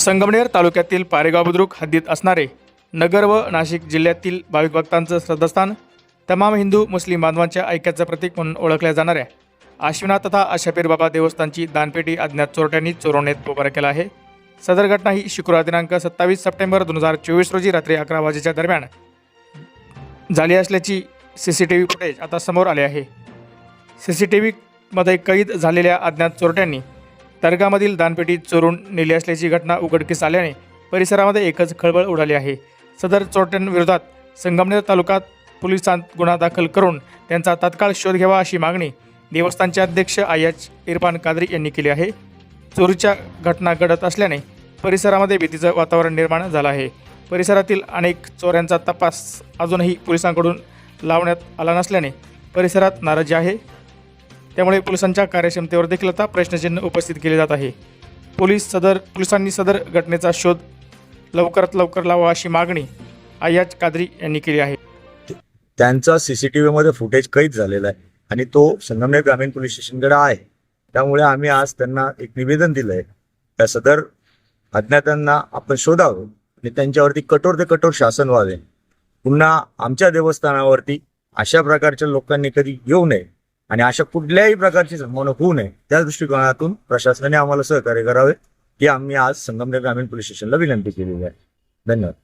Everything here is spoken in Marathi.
संगमनेर तालुक्यातील पारेगाव बुद्रुक हद्दीत असणारे नगर व नाशिक जिल्ह्यातील भाविक भक्तांचं श्रद्धास्थान तमाम हिंदू मुस्लिम बांधवांच्या ऐक्याचं प्रतीक म्हणून ओळखल्या जाणाऱ्या आश्विना तथा आशापीर बाबा देवस्थानची दानपेटी अज्ञात चोरट्यांनी चोरवण्यात पोपारा केला आहे. सदर घटना ही शुक्रवार दिनांक सत्तावीस सप्टेंबर दोन हजार चोवीस रोजी रात्री अकरा वाजेच्या दरम्यान झाली असल्याची C C T V footage आता समोर आले आहे. सी सी टी व्हीमध्ये कैद झालेल्या अज्ञात चोरट्यांनी दर्गामधील दानपेटी चोरून नेली असल्याची घटना उघडकीस आल्याने परिसरामध्ये एकच खळबळ उडाली आहे. सदर चोरट्यांविरोधात संगमनेर तालुक्यात पोलिसांत गुन्हा दाखल करून त्यांचा तात्काळ शोध घ्यावा अशी मागणी देवस्थानचे अध्यक्ष आयाच इरफान कादरी यांनी केली आहे. चोरीच्या घटना घडत असल्याने परिसरामध्ये भीतीचं वातावरण निर्माण झालं आहे. परिसरातील अनेक चोऱ्यांचा तपास अजूनही पोलिसांकडून लावण्यात आला नसल्याने परिसरात नाराजी आहे. त्यामुळे पोलिसांच्या कार्यक्षमतेवर देखील आता प्रश्नचिन्ह उपस्थित केले जात आहे. पोलीस सदर पोलिसांनी सदर घटनेचा शोध लवकरात लवकर लावा अशी मागणी आयाज कादरी यांनी केली आहे. त्यांचा सीसीटीव्ही मध्ये फुटेज कैद झालेला आहे आणि तो संगमनेर ग्रामीण पोलीस स्टेशनकडे आहे. त्यामुळे आम्ही आज त्यांना एक निवेदन दिलंय. त्या सदर अज्ञातांना आपण शोधावं आणि त्यांच्यावरती कठोर ते कठोर शासन व्हावे. पुन्हा आमच्या देवस्थानावरती अशा प्रकारच्या लोकांनी कधी येऊ नये. आणि अशा कुठल्याही प्रकारची संभावना होऊ नये. त्या दृष्टिकोनातून प्रशासनाने आम्हाला सहकार्य करावे की आम्ही आज संगमनेर ग्रामीण पोलीस स्टेशनला विनंती केलेली आहे. धन्यवाद.